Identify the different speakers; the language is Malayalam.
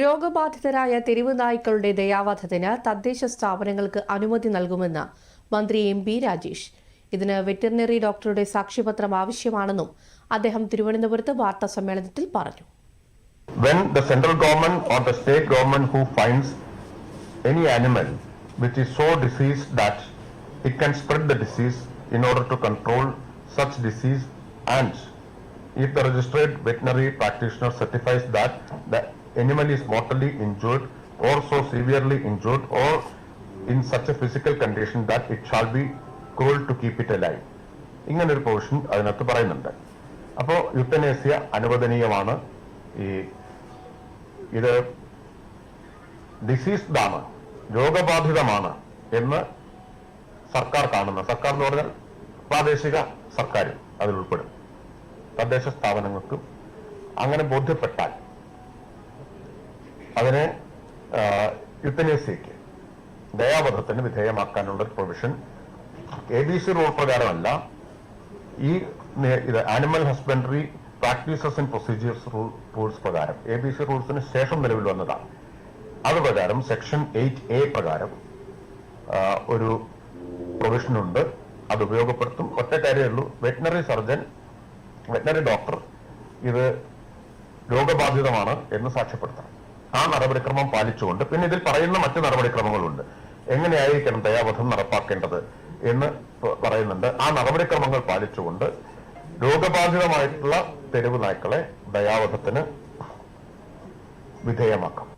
Speaker 1: രോഗബാധിതരായ തെരുവ് നായ്ക്കളുടെ ദയാവധത്തിന് തദ്ദേശ സ്ഥാപനങ്ങൾക്ക് അനുമതി നൽകുമെന്ന് മന്ത്രി എം പി രാജേഷ് ഇതിന് വെറ്ററിനറി ഡോക്ടറുടെ സാക്ഷ്യപത്രം ആവശ്യമാണെന്നും അദ്ദേഹം തിരുവനന്തപുരത്ത് വാർത്താ സമ്മേളനത്തിൽ പറഞ്ഞു
Speaker 2: when the central government or the state government who finds any animal which is so diseased that it can spread the disease in order to control such disease and if the registered veterinary practitioner certifies that the animal is mortally injured or so severely injured or in such a physical condition that it shall be cruel to keep it alive. ഇങ്ങനൊരു പോർഷൻ അതിനകത്ത് പറയുന്നുണ്ട്. അപ്പോൾ യുത്തനേസ്യ അനുവദനീയമാണ്. ഈ ഇത് ഡിസീസ്ഡാണ് രോഗബാധിതമാണ് എന്ന് സർക്കാർ കാണുന്ന സർക്കാർ എന്ന് പറഞ്ഞാൽ പ്രാദേശിക സർക്കാരും അതിൽ ഉൾപ്പെടും. തദ്ദേശ സ്ഥാപനങ്ങൾക്കും അങ്ങനെ ബോധ്യപ്പെട്ടാൽ അതിനെ യുത്തനേസ്യയ്ക്ക് ദയാവധത്തിന് വിധേയമാക്കാനുള്ള ഒരു provision A B C rule പ്രകാരമല്ല. ഈ ഇത് animal husbandry practices and procedures rule rules പ്രകാരം. എ ബി സി റൂൾസിന് ശേഷം നിലവിൽ വന്നതാണ്. അത് പ്രകാരം സെക്ഷൻ എയ്റ്റ് എ പ്രകാരം ഒരു പ്രൊവിഷൻ ഉണ്ട്. അത് ഉപയോഗപ്പെടുത്തും. ഒറ്റ കാര്യമേ ഉള്ളൂ. വെറ്റിനറി സർജൻ വെറ്റിനറി ഡോക്ടർ ഇത് രോഗബാധിതമാണ് എന്ന് സാക്ഷ്യപ്പെടുത്തണം. ആ നടപടിക്രമം പാലിച്ചുകൊണ്ട് പിന്നെ ഇതിൽ പറയുന്ന മറ്റ് നടപടിക്രമങ്ങളുണ്ട്. എങ്ങനെയായിരിക്കണം ദയാവധം നടപ്പാക്കേണ്ടത് എന്ന് പറയുന്നുണ്ട്. ആ നടപടിക്രമങ്ങൾ പാലിച്ചുകൊണ്ട് രോഗബാധിതമായിട്ടുള്ള തെരുവ് നായ്ക്കളെ ദയാവധത്തിന് വിധേയമാക്കാം.